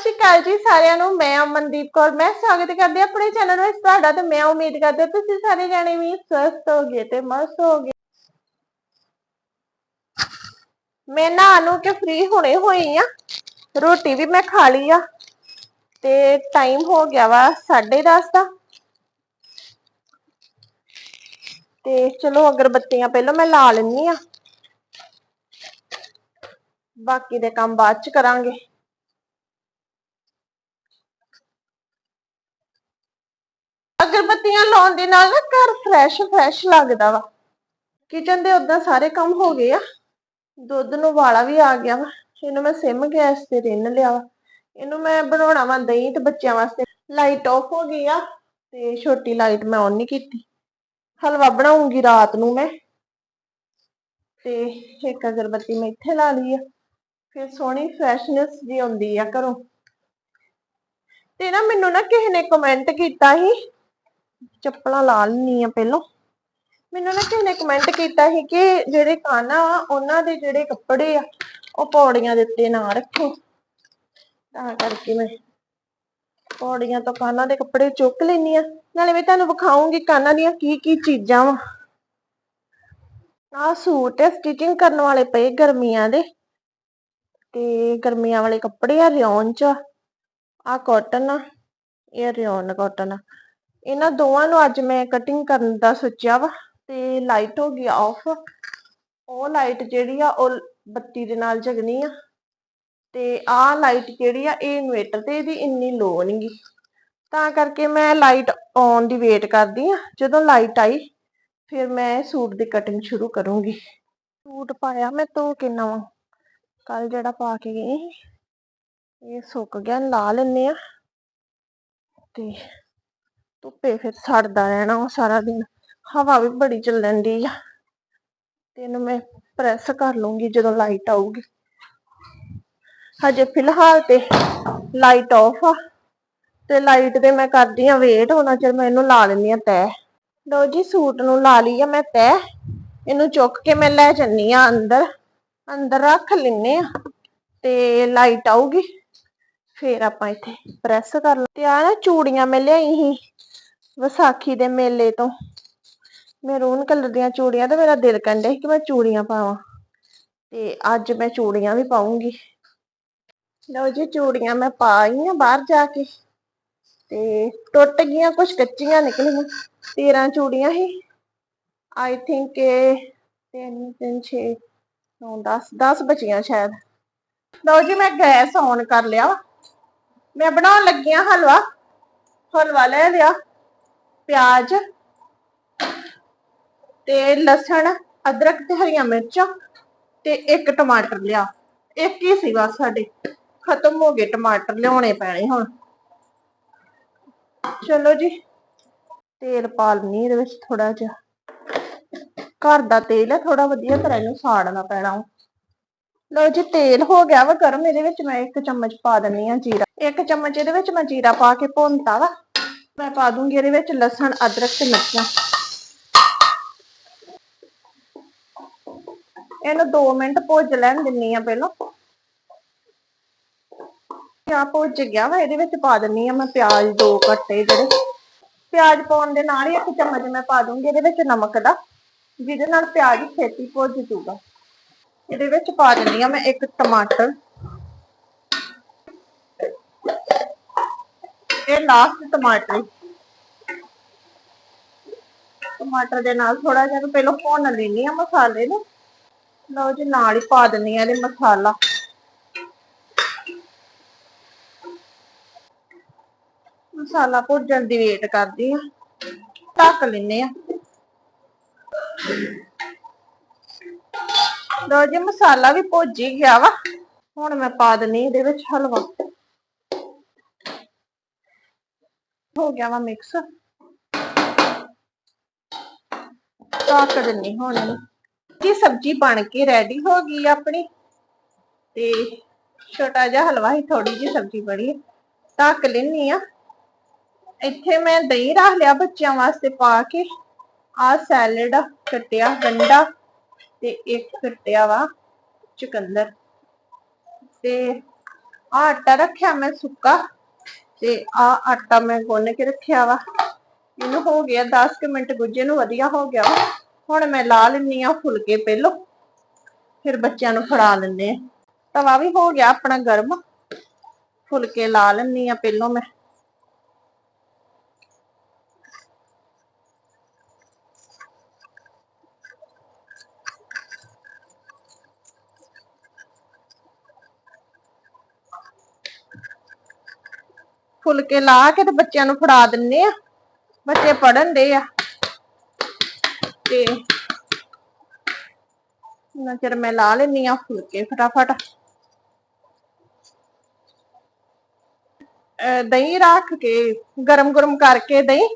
ਸਤਿ ਸ਼੍ਰੀ ਅਕਾਲ ਜੀ ਸਾਰਿਆਂ ਨੂੰ, ਮੈਂ ਅਮਨਦੀਪ ਕੌਰ। ਮੈਂ ਸਵਾਗਤ ਕਰਦੀ ਹਾਂ ਆਪਣੇ ਚੈਨਲ ਵਿੱਚ ਤੁਹਾਡਾ ਤੇ ਮੈਂ ਉਮੀਦ ਕਰਦੀ ਹਾਂ ਤੁਸੀਂ ਸਾਰੇ ਜਾਣੇ ਵੀ ਸਵਸਥ ਹੋਗੇ ਤੇ ਮਸਤ ਹੋਗੇ ਮੈਂ ਨਹਾ ਨੂੰ ਕੇ ਫ੍ਰੀ ਹੁਣੇ ਹੋਈ ਆ ਰੋਟੀ ਵੀ ਮੈਂ ਖਾ ਲਈ ਆ। ਤੇ ਟਾਈਮ ਹੋ ਗਿਆ ਵਾ 10:30 ਦਾ। ਤੇ ਚਲੋ ਅਗਰਬੱਤੀਆਂ ਪਹਿਲਾਂ ਮੈਂ ਲਾ ਲੈਣੀ ਆ ਬਾਕੀ ਦੇ ਕੰਮ ਬਾਅਦ ਚ ਕਰਾਂਗੇ। ਅਗਰਬੱਤੀਆਂ ਲਾਉਣ ਦੇ ਨਾਲ ਨਾ ਘਰ ਫਰੈਸ਼ ਫਰੈਸ਼ ਲੱਗਦਾ ਵਾ। ਕਿਚਨ ਦੇ ਉਦਾਂ ਸਾਰੇ ਕੰਮ ਹੋ ਗਏ ਆ। ਦੁੱਧ ਨੂੰ ਵਾਲਾ ਵੀ ਆ ਗਿਆ ਵਾ। ਇਹਨੂੰ ਮੈਂ ਸਿਮ ਗੈਸ ਤੇ ਰਿੰਨ ਲਿਆ ਵਾ। ਇਹਨੂੰ ਮੈਂ ਬਣਾਉਣਾ ਵਾ ਦਹੀਂ ਤੇ ਬੱਚਿਆਂ ਵਾਸਤੇ। ਲਾਈਟ ਆਫ ਹੋ ਗਈ ਆ ਤੇ ਛੋਟੀ ਲਾਈਟ ਮੈਂ ਔਨ ਨਹੀਂ ਕੀਤੀ। ਹਲਵਾ ਬਣਾਉਂਗੀ ਰਾਤ ਨੂੰ ਮੈਂ। ਤੇ ਇੱਕ ਅਗਰਬੱਤੀ ਮੈਂ ਇੱਥੇ ਲਾ ਲਈ ਆ। ਫਿਰ ਸੋਹਣੀ ਫਰੈਸ਼ਨੈਸ ਜੀ ਆਉਂਦੀ ਆ ਘਰੋਂ। ਤੇ ਨਾ ਮੈਨੂੰ ਨਾ ਕਿਸੇ ਨੇ ਕਮੈਂਟ ਕੀਤਾ ਸੀ ਚੱਪਲਾਂ ਲਾ ਲੈਣੀ ਆ ਪਹਿਲਾਂ। ਮੈਨੂੰ ਨਾ ਕਿਸੇ ਨੇ ਕਮੈਂਟ ਕੀਤਾ ਸੀ ਕਿ ਜਿਹੜੇ ਕਾਨਾ ਉਹਨਾਂ ਦੇ ਜਿਹੜੇ ਕੱਪੜੇ ਆ, ਉਹ ਪੌੜੀਆਂ ਦੇ ਉੱਤੇ ਨਾ ਰੱਖੋ। ਤਾਂ ਕਰਕੇ ਮੈਂ ਪੌੜੀਆਂ ਤੋਂ ਕਾਨਾਂ ਦੇ ਕੱਪੜੇ ਚੁੱਕ ਲੈਣੀ ਆ। ਨਾਲੇ ਮੈਂ ਤੁਹਾਨੂੰ ਵਿਖਾਉਂਗੀ ਕਾਨਾਂ ਦੀਆਂ ਕੀ ਕੀ ਚੀਜ਼ਾਂ ਵਾ। ਆਹ ਸੂਟ ਹੈ ਸਟਿਚਿੰਗ ਕਰਨ ਵਾਲੇ ਪਏ ਗਰਮੀਆਂ ਦੇ। ਤੇ ਗਰਮੀਆਂ ਵਾਲੇ ਕੱਪੜੇ ਆ, ਰਿਓਨ ਚ ਆ। ਕਾਟਨ ਆ, ਇਹ ਰਿਓਨ ਕਾਟਨ ਆ। ਇਹਨਾਂ ਦੋਵਾਂ ਨੂੰ ਅੱਜ ਮੈਂ ਕਟਿੰਗ ਕਰਨ ਦਾ ਸੋਚਿਆ ਵਾ ਤੇ ਲਾਈਟ ਹੋ ਗਈ ਆਫ ਉਹ ਲਾਈਟ ਜਿਹੜੀ ਆ ਉਹ ਬੱਤੀ ਦੇ ਨਾਲ ਜਗਣੀ ਆ ਤੇ ਆਹ ਲਾਈਟ ਜਿਹੜੀ ਆ ਇਹ ਇਨਵੇਟਰ ਤੇ ਇਹਦੀ ਇੰਨੀ ਲੋ ਨਹੀਂਗੀ ਤਾਂ ਕਰਕੇ ਮੈਂ ਲਾਈਟ ਆਉਣ ਦੀ ਵੇਟ ਕਰਦੀ ਆ। ਜਦੋਂ ਲਾਈਟ ਆਈ, ਫਿਰ ਮੈਂ ਸੂਟ ਦੀ ਕਟਿੰਗ ਸ਼ੁਰੂ ਕਰੂੰਗੀ। ਸੂਟ ਪਾਇਆ ਮੈਂ ਧੋ ਕੇ ਨਵਾਂ। ਕੱਲ ਜਿਹੜਾ ਪਾ ਕੇ ਗਈ ਸੀ, ਇਹ ਸੁੱਕ ਗਿਆ, ਲਾ ਲੈਨੇ ਆ। ਤੇ ਧੁੱਪੇ ਫਿਰ ਸੜਦਾ ਰਹਿਣਾ ਉਹ ਸਾਰਾ ਦਿਨ। ਹਵਾ ਵੀ ਬੜੀ ਚੱਲਣ ਦੀ ਆ। ਤੇ ਇਹਨੂੰ ਮੈਂ ਪ੍ਰੈਸ ਕਰ ਲੂੰਗੀ ਜਦੋਂ ਲਾਈਟ ਆਊਗੀ। ਹਜੇ ਫਿਲਹਾਲ ਤੇ ਲਾਈਟ ਆਫ ਆ। ਤੇ ਲਾਈਟ ਤੇ ਮੈਂ ਕਰਦੀ ਆ ਵੇਟ ਉਹਨਾਂ ਚਿਰ ਮੈਂ ਇਹਨੂੰ ਲਾ ਲੈਂਦੀ ਆ ਤੈ ਲਓ ਜੀ, ਸੂਟ ਨੂੰ ਲਾ ਲਈ ਆ ਮੈਂ ਤੈ ਇਹਨੂੰ ਚੁੱਕ ਕੇ ਮੈਂ ਲੈ ਜੰਨੀ ਆ ਅੰਦਰ। ਅੰਦਰ ਰੱਖ ਲੈਨੇ ਆ ਤੇ ਲਾਈਟ ਆਊਗੀ। ਫੇਰ ਆਪਾਂ ਇੱਥੇ ਪ੍ਰੈਸ ਕਰ ਲਾਂ। ਤੇ ਆ ਨਾ ਚੂੜੀਆਂ ਮੈਂ ਲਿਆਈ ਸੀ। ਵਿਸਾਖੀ ਦੇ ਮੇਲੇ ਤੋਂ। ਮੈਰੂਨ ਕਲਰ ਦੀਆਂ ਚੂੜੀਆਂ ਤੇ ਮੇਰਾ ਦਿਲ ਕਹਿੰਦਾ ਸੀ ਕਿ ਮੈਂ ਚੂੜੀਆਂ ਪਾਵਾਂ। ਤੇ ਅੱਜ ਮੈਂ ਚੂੜੀਆਂ ਵੀ ਪਾਉਂਗੀ ਲਓ ਜੀ, ਚੂੜੀਆਂ ਮੈਂ ਪਾ ਆ ਬਾਹਰ ਜਾ ਕੇ। ਤੇ ਟੁੱਟ ਗਈਆਂ ਕੁਝ ਕੱਚੀਆਂ ਨਿਕਲੀਆਂ। 13 ਚੂੜੀਆਂ ਸੀ। ਆਈ ਥਿੰਕ ਇਹ 3 3 6 9 10 10 ਬਚੀਆਂ ਸ਼ਾਇਦ। ਲਓ ਜੀ, ਮੈਂ ਗੈਸ ਔਨ ਕਰ ਲਿਆ। ਮੈਂ ਬਣਾਉਣ ਲੱਗੀ ਆ ਹਲਵਾ। ਹਲਵਾ ਲੈ ਲਿਆ। ਪਿਆਜ਼ ਤੇ ਲਸਣ, ਅਦਰਕ ਤੇ ਹਰੀਆਂ ਮਿਰਚਾਂ ਤੇ ਇੱਕ ਟਮਾਟਰ ਲਿਆ। ਇੱਕ ਹੀ ਸੀ ਬਸ ਸਾਡੇ। ਖਤਮ ਹੋ ਗਏ ਟਮਾਟਰ, ਲਿਆਉਣੇ ਪੈਣੇ ਹੁਣ। ਚਲੋ ਜੀ, ਤੇਲ ਪਾ ਲੈਣੀ ਇਹਦੇ ਵਿੱਚ ਥੋੜਾ ਜਿਹਾ। ਘਰ ਦਾ ਤੇਲ ਹੈ ਥੋੜਾ ਵਧੀਆ ਤਰ੍ਹਾਂ ਇਹਨੂੰ ਸਾੜਨਾ ਪੈਣਾ ਵਾ। ਲਓ ਜੀ, ਤੇਲ ਹੋ ਗਿਆ ਵਾ ਗਰਮ, ਇਹਦੇ ਵਿੱਚ ਮੈਂ ਇੱਕ ਚਮਚ ਪਾ ਦਿੰਨੀ ਆ ਜੀਰਾ। ਇੱਕ ਚਮਚ ਇਹਦੇ ਵਿੱਚ ਮੈਂ ਜੀਰਾ ਪਾ ਕੇ ਭੁੰਨਤਾ ਵਾ। ਮੈਂ ਪਾ ਦੂੰਗੀ ਇਹਦੇ ਵਿੱਚ ਲਸਣ, ਅਦਰਕ ਤੇ ਮਿਰਚਾਂ। ਇਹਨੂੰ 2 ਮਿੰਟ ਭੁੱਜ ਲੈਣ ਦਿੰਨੀ ਆ ਪਹਿਲਾਂ। ਆ ਭੁੱਜ ਗਿਆ ਵਾ, ਇਹਦੇ ਵਿੱਚ ਪਾ ਦਿੰਨੀ ਆ ਮੈਂ ਪਿਆਜ਼ ਦੋ ਕੱਟੇ ਜਿਹੜੇ। ਪਿਆਜ਼ ਪਾਉਣ ਦੇ ਨਾਲ ਹੀ ਇੱਕ ਚਮਚ ਮੈਂ ਪਾ ਦੂੰਗੀ ਇਹਦੇ ਵਿੱਚ ਨਮਕ ਦਾ, ਜਿਹਦੇ ਨਾਲ ਪਿਆਜ਼ ਛੇਤੀ ਭੁੱਜ ਜੂਗਾ। ਇਹਦੇ ਵਿੱਚ ਪਾ ਦਿੰਨੀ ਆ ਮੈਂ ਇੱਕ ਟਮਾਟਰ। ਇਹ ਲਾਸਟ ਟਮਾਟਰ ਟਮਾਟਰ ਦੇ ਨਾਲ ਥੋੜਾ ਜਿਹਾ ਪਹਿਲਾਂ ਭੁੰਨ ਲੈਣੀ ਆ ਮਸਾਲੇ ਨੂੰ। ਲਓ ਜੀ, ਨਾਲ ਹੀ ਪਾ ਦਿੰਨੀ ਆ ਇਹਦੇ ਮਸਾਲਾ। ਮਸਾਲਾ ਭੁੱਜਣ ਦੀ ਵੇਟ ਕਰਦੀ ਆ ਢੱਕ ਲੈਨੇ ਆ ਲਓ ਜੀ, ਮਸਾਲਾ ਵੀ ਭੁੱਜ ਹੀ ਗਿਆ ਵਾ। ਹੁਣ ਮੈਂ ਪਾ ਦਿੰਨੀ ਇਹਦੇ ਵਿੱਚ ਹਲਵਾ। ਹੋ ਗਿਆ ਵਾ ਮਿਕਸ ਢੱਕ ਦਿੰਨੀ ਹੁਣ ਇਹਨੂੰ। ਸਬਜ਼ੀ ਬਣ ਕੇ ਰੈਡੀ ਹੋ ਗਈ ਆਪਣੀ? ਤੇ ਛੋਟਾ ਜਿਹਾ ਹਲਵਾ ਹੀ ਥੋੜੀ ਜਿਹੀ ਸਬਜ਼ੀ ਬਣੀ ਢੱਕ ਲੈਣੀ ਆ। ਇੱਥੇ ਮੈਂ ਦਹੀਂ ਰੱਖ ਲਿਆ ਬੱਚਿਆਂ ਵਾਸਤੇ ਪਾ ਕੇ। ਆ ਸੈਲਡ ਕੱਟਿਆ, ਗੰਡਾ ਤੇ ਇੱਕ ਕੱਟਿਆ ਵਾ ਚੁਕੰਦਰ। ਤੇ ਆ ਆਟਾ ਰੱਖਿਆ ਮੈਂ ਸੁੱਕਾ। ਤੇ ਆ ਆਟਾ ਮੈਂ ਗੁੰਨ ਕੇ ਰੱਖਿਆ ਵਾ। ਇਹਨੂੰ ਹੋ ਗਿਆ 10 ਕੁ ਮਿੰਟ ਗੁੱਜੇ ਨੂੰ ਵਧੀਆ ਹੋ ਗਿਆ ਵਾ। ਹੁਣ ਮੈਂ ਲਾ ਲੈਣੀ ਆ ਫੁਲਕੇ ਪਹਿਲੋਂ, ਫਿਰ ਬੱਚਿਆਂ ਨੂੰ ਫੜਾ ਲੈਂਦੇ ਆ ਤਵਾ ਵੀ ਹੋ ਗਿਆ ਆਪਣਾ ਗਰਮ। ਫੁਲਕੇ ਲਾ ਲੈਣੀ ਆ ਪਹਿਲੋਂ ਮੈਂ। ਫੁਲਕੇ ਲਾ ਕੇ ਤੇ ਬੱਚਿਆਂ ਨੂੰ ਫੜਾ ਦਿੰਨੇ ਆ। ਬੱਚੇ ਪੜਨ ਦੇ ਆ। ਤੇ ਨਾ ਚਿਰ ਮੈਂ ਲਾ ਲੈਣੀ ਆ ਫੁਲਕੇ ਫਟਾਫਟ। ਦਹੀਂ ਰੱਖ ਕੇ ਗਰਮ ਗਰਮ ਕਰਕੇ ਦਹੀਂ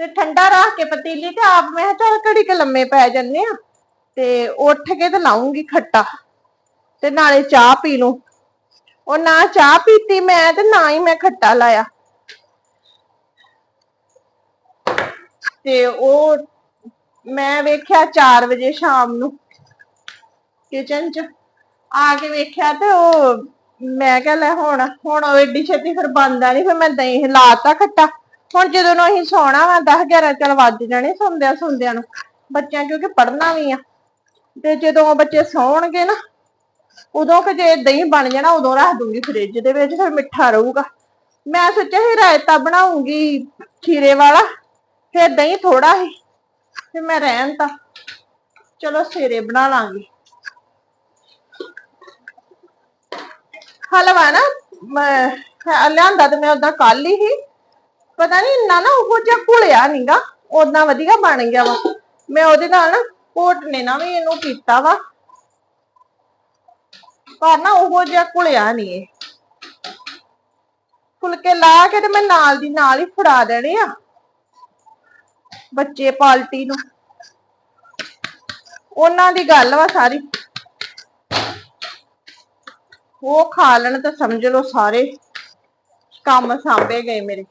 ਤੇ ਠੰਡਾ ਰੱਖ ਕੇ ਪਤੀਲੀ ਤੇ ਆਪ ਮੈਂ ਕਿਹਾ ਚੱਲ ਘੜੀ ਕੇ ਲੰਮੇ ਪੈ ਜੰਨੇ ਆ। ਤੇ ਉੱਠ ਕੇ ਤੇ ਲਾਉਂਗੀ ਖੱਟਾ। ਤੇ ਨਾਲੇ ਚਾਹ ਪੀ ਲੂੰ ਉਹ ਨਾ ਚਾਹ ਪੀਤੀ ਮੈਂ ਤੇ ਨਾ ਹੀ ਮੈਂ ਖੱਟਾ ਲਾਇਆ। ਤੇ ਉਹ ਮੈਂ ਵੇਖਿਆ 4 ਵਜੇ ਸ਼ਾਮ ਨੂੰ ਕਿਚਨ ਚ। ਆ ਕੇ ਵੇਖਿਆ ਤੇ ਉਹ ਮੈਂ ਕਿਹਾ ਲੈ ਹੁਣ ਹੁਣ ਉਹ ਏਡੀ ਛੇਤੀ ਫਿਰ ਬਣਦਾ ਨਹੀਂ ਫਿਰ ਮੈਂ ਦਹੀਂ ਲਾਤਾ ਖੱਟਾ। ਹੁਣ ਜਦੋਂ ਨੂੰ ਅਸੀਂ ਸੌਣਾ ਵਾ 10 11 ਚਲ ਵੱਜ ਜਾਣੇ ਸੌਂਦਿਆਂ ਸੌਂਦਿਆਂ ਨੂੰ। ਬੱਚਿਆਂ ਕਿਉਂਕਿ ਪੜ੍ਹਨਾ ਵੀ ਆ। ਤੇ ਜਦੋਂ ਉਹ ਬੱਚੇ ਸੌਣਗੇ ਨਾ ਉਦੋਂ ਕਿ ਜੇ ਦਹੀਂ ਬਣ ਜਾਣਾ, ਉਦੋਂ ਰੱਖ ਦੂੰਗੀ ਫ੍ਰਿਜ ਦੇ ਵਿੱਚ, ਫਿਰ ਮਿੱਠਾ ਰਹੂਗਾ। ਮੈਂ ਸੋਚਿਆ ਸੀ ਰਾਇਤਾ ਬਣਾਉਂਗੀ ਖੀਰੇ ਵਾਲਾ, ਫਿਰ ਦਹੀਂ ਥੋੜਾ ਹੀ, ਫਿਰ ਮੈਂ ਰਹਿਣ ਤਾਂ। ਚਲੋ ਸਵੇਰੇ ਬਣਾ ਲਾਂਗੀ। ਹਲਵਾ ਨਾ, ਮੈਂ ਲਿਆਂਦਾ ਤੇ ਮੈਂ ਉਹਦਾ ਕੱਲ ਹੀ ਸੀ। ਪਤਾ ਨਹੀਂ ਇੰਨਾ ਨਾ ਉਹ ਜਿਹਾ ਘੁਲਿਆ ਨਹੀਂਗਾ ਉਦਾਂ ਵਧੀਆ ਬਣ ਗਿਆ ਵਾ। ਮੈਂ ਉਹਦੇ ਨਾਲ ਨਾ ਘੋਟਨੇ ਨਾ ਵੀ ਇਹਨੂੰ ਕੀਤਾ ਵਾ। ਪਰ ਨਾ ਉਹ ਜਿਹਾ ਘੁਲਿਆ ਨਹੀਂ ਇਹ। ਫੁਲਕੇ ਲਾ ਕੇ ਤੇ ਮੈਂ ਨਾਲ ਦੀ ਨਾਲ ਹੀ ਫੜਾ ਦੇਣੇ ਆ। ਬੱਚੇ ਪਾਲਟੀ ਨੂੰ। ਉਹਨਾਂ ਦੀ ਗੱਲ ਵਾ ਸਾਰੀ। ਉਹ ਖਾ ਲੈਣ ਤਾਂ ਸਮਝ ਲਓ ਸਾਰੇ ਕੰਮ ਸਾਂਭੇ ਗਏ ਮੇਰੇ।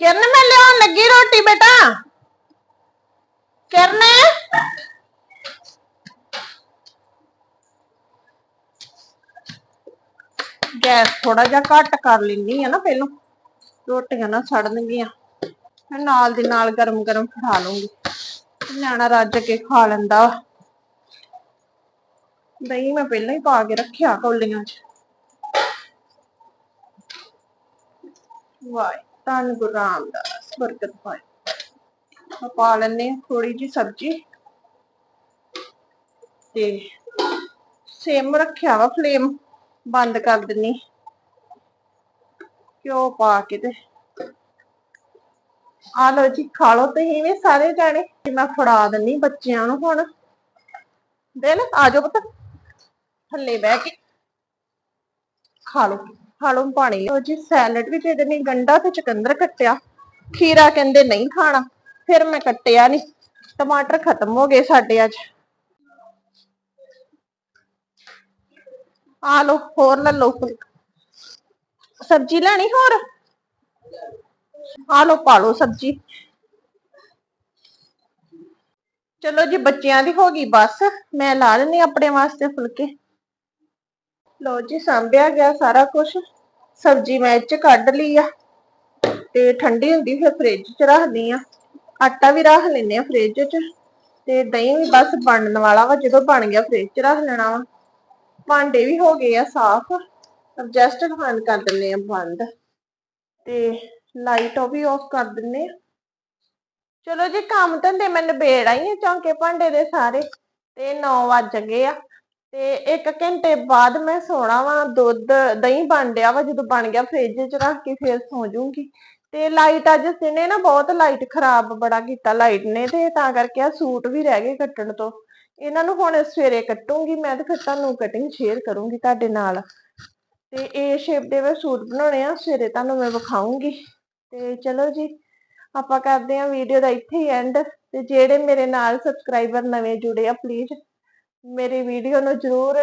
ਕਿਰਨ ਮੈਂ ਲਿਆਉਣ ਲੱਗੀ ਰੋਟੀ ਬੇਟਾ। ਕਿਰਨ। ਗੈਸ ਥੋੜਾ ਜਿਹਾ ਘੱਟ ਕਰ ਲੈਣੀ ਆ ਨਾ ਪਹਿਲਾਂ। ਰੋਟੀਆਂ ਨਾ ਸੜਨਗੀਆਂ ਨਾਲ ਦੀ ਨਾਲ ਗਰਮ ਗਰਮ ਖਾ ਲੂੰਗੀ। ਨਿਆਣਾ ਰੱਜ ਕੇ ਖਾ ਲੈਂਦਾ ਦਹੀਂ ਮੈਂ ਪਹਿਲਾਂ ਹੀ ਪਾ ਕੇ ਰੱਖਿਆ ਕੌਲੀਆਂ 'ਚ। ਵਾਹ, ਧੰਨ ਗੁਰੂ ਰਾਮਦਾਸ, ਬਰਕਤ ਪਾਏ। ਪਾ ਲੈਨੇ ਥੋੜੀ ਜੀ ਸਬਜ਼ੀ। ਤੇ ਸੇਮ ਰੱਖਿਆ ਵਾ ਫਲੇਮ। ਬੰਦ ਕਰ ਦਿੰਨੀ। ਘਿਓ ਪਾ ਕੇ ਤੇ ਆ ਲੋ ਜੀ, ਖਾ ਲੋ ਤੁਸੀਂ ਵੀ ਸਾਰੇ ਜਾਣੇ। ਮੈਂ ਫੜਾ ਦਿੰਨੀ ਬੱਚਿਆਂ ਨੂੰ ਹੁਣ। ਦੇ ਲੈ ਆ ਜਾਓ ਪੁੱਤ। ਥੱਲੇ ਬਹਿ ਕੇ। ਖਾ ਲੋ ਖਾ ਲੋ ਪਾਣੀ ਉਹ ਜੀ। ਸੈਲਡ ਵੀ ਦੇ ਦੇਣੀ, ਗੰਡਾ ਤੇ ਚਕੰਦਰ ਕੱਟਿਆ। ਖੀਰਾ ਕਹਿੰਦੇ ਨਹੀਂ ਖਾਣਾ, ਫਿਰ ਮੈਂ ਕੱਟਿਆ ਨਹੀਂ ਟਮਾਟਰ ਖਤਮ ਹੋ ਗਏ ਸਾਡੇ ਅੱਜ। ਆ ਲੋ ਹੋਰ ਲੈ ਲੋ ਸਬਜ਼ੀ ਲੈਣੀ ਹੋਰ? ਆ ਲੋ ਪਾ ਲੋ ਸਬਜ਼ੀ। ਚਲੋ ਜੀ, ਬੱਚਿਆਂ ਦੀ ਹੋ ਗਈ ਬਸ। ਮੈਂ ਲਾ ਲੈਣੀ ਆਪਣੇ ਵਾਸਤੇ ਫੁਲਕੇ। ਲੋ ਜੀ, ਸਾਂਭਿਆ ਗਿਆ ਸਾਰਾ ਕੁਝ ਸਬਜ਼ੀ ਮੈਂ ਇਹ ਚ ਕੱਢ ਲਈ ਆ। ਤੇ ਠੰਡੀ ਹੁੰਦੀ ਫਿਰ ਫ੍ਰਿਜ ਚ ਰੱਖਦੀ ਆ ਆਟਾ ਵੀ ਰੱਖ ਲੈਨੇ ਆ ਫ੍ਰਿਜ ਚ। ਤੇ ਦਹੀਂ ਵੀ ਬਸ ਬਣਨ ਵਾਲਾ ਵਾ, ਜਦੋਂ ਬਣ ਗਿਆ ਫ੍ਰਿਜ ਚ ਰੱਖ ਲੈਣਾ ਵਾ। ਭਾਂਡੇ ਵੀ ਹੋ ਗਏ ਆ ਸਾਫ਼। ਐਡਜਸਟ ਖਾਨ ਕਰ ਦਿੰਨੇ ਆ ਬੰਦ। ਤੇ ਲਾਈਟ ਉਹ ਵੀ ਆਫ ਕਰ ਦਿੰਨੇ ਆ। ਚਲੋ ਜੀ, ਕੰਮ ਧੰਦੇ ਮੈਂ ਨਿਬੇੜ ਆਈ ਆ ਚੌਂਕੇ ਭਾਂਡੇ ਦੇ ਸਾਰੇ। ਤੇ 9 ਵੱਜ ਗਏ ਆ। ਤੇ 1 ਘੰਟੇ ਬਾਅਦ ਮੈਂ ਸੋਣਾ ਵਾ, ਦੁੱਧ, ਦਹੀਂ ਬਣ ਡਿਆ ਵਾ, ਜਦੋਂ ਬਣ ਗਿਆ ਫ੍ਰਿਜ 'ਚ ਰੱਖ ਕੇ ਫਿਰ ਸੌ ਜਾਊਂਗੀ। ਤੇ ਲਾਈਟ ਅੱਜ ਸਿਨੇ ਨਾ ਬਹੁਤ ਲਾਈਟ ਖਰਾਬ ਬੜਾ ਕੀਤਾ ਲਾਈਟ ਨੇ ਤੇ ਤਾਂ ਕਰਕੇ ਆ ਸੂਟ ਵੀ ਰਹਿ ਗਏ ਕੱਟਣ ਤੋਂ। ਇਹਨਾਂ ਨੂੰ ਹੁਣ ਸਵੇਰੇ ਕੱਟੂੰਗੀ, ਮੈਂ ਤੇ ਫਿਰ ਤੁਹਾਨੂੰ ਕਟਿੰਗ ਸ਼ੇਅਰ ਕਰੂੰਗੀ ਤੁਹਾਡੇ ਨਾਲ। ਤੇ ਇਹ ਸ਼ੇਪ ਦੇ ਵਿੱਚ ਸੂਟ ਬਣਾਉਣੇ ਆ, ਸਵੇਰੇ ਤੁਹਾਨੂੰ ਮੈਂ ਵਿਖਾਉਂਗੀ ਤੇ ਚਲੋ ਜੀ, ਆਪਾਂ ਕਰਦੇ ਆ ਵੀਡੀਓ ਦਾ ਇੱਥੇ ਹੀ ਐਂਡ ਤੇ ਜਿਹੜੇ ਮੇਰੇ ਨਾਲ ਸਬਸਕ੍ਰਾਈਬਰ ਨਵੇਂ ਜੁੜੇ ਆ ਪਲੀਜ਼ ਮੇਰੀ ਵੀਡੀਓ ਨੂੰ ਜਰੂਰ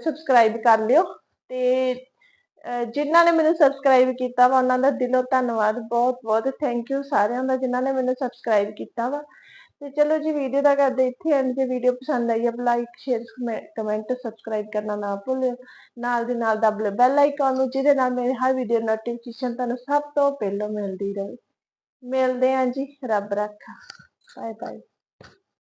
ਸਬਸਕ੍ਰਾਈਬ ਕਰ ਲਿਓ। ਤੇ, ਅਹ, ਜਿਨ੍ਹਾਂ ਨੇ ਮੈਨੂੰ ਸਬਸਕ੍ਰਾਈਬ ਕੀਤਾ ਵਾ, ਉਹਨਾਂ ਦਾ ਦਿਲੋਂ ਧੰਨਵਾਦ ਬਹੁਤ ਬਹੁਤ ਥੈਂਕ ਯੂ ਸਾਰਿਆਂ ਦਾ ਜਿਨ੍ਹਾਂ ਨੇ ਮੈਨੂੰ ਸਬਸਕ੍ਰਾਈਬ ਕੀਤਾ ਵਾ। ਤੇ ਚਲੋ ਜੀ ਵੀਡੀਓ ਦਾ ਕਰਦੇ ਇੱਥੇ ਐਂਡ ਜੇ ਵੀਡੀਓ ਪਸੰਦ ਆਈ ਹੈ ਲਾਈਕ ਸ਼ੇਅਰ ਕਮੈਂਟ ਸਬਸਕ੍ਰਾਈਬ ਕਰਨਾ ਨਾ ਭੁੱਲਿਓ। ਨਾਲ ਦੀ ਨਾਲ ਦਬ ਲਿਓ ਬੈਲ ਆਈਕਨ ਨੂੰ, ਜਿਹਦੇ ਨਾਲ ਮੇਰੇ ਹਰ ਵੀਡੀਓ ਨੋਟੀਫਿਕੇਸ਼ਨ ਤੁਹਾਨੂੰ ਸਭ ਤੋਂ ਪਹਿਲਾਂ ਮਿਲਦੀ ਰਹੇ। ਮਿਲਦੇ ਆਂ ਜੀ, ਰੱਬ ਰਾਖਾ। Bye bye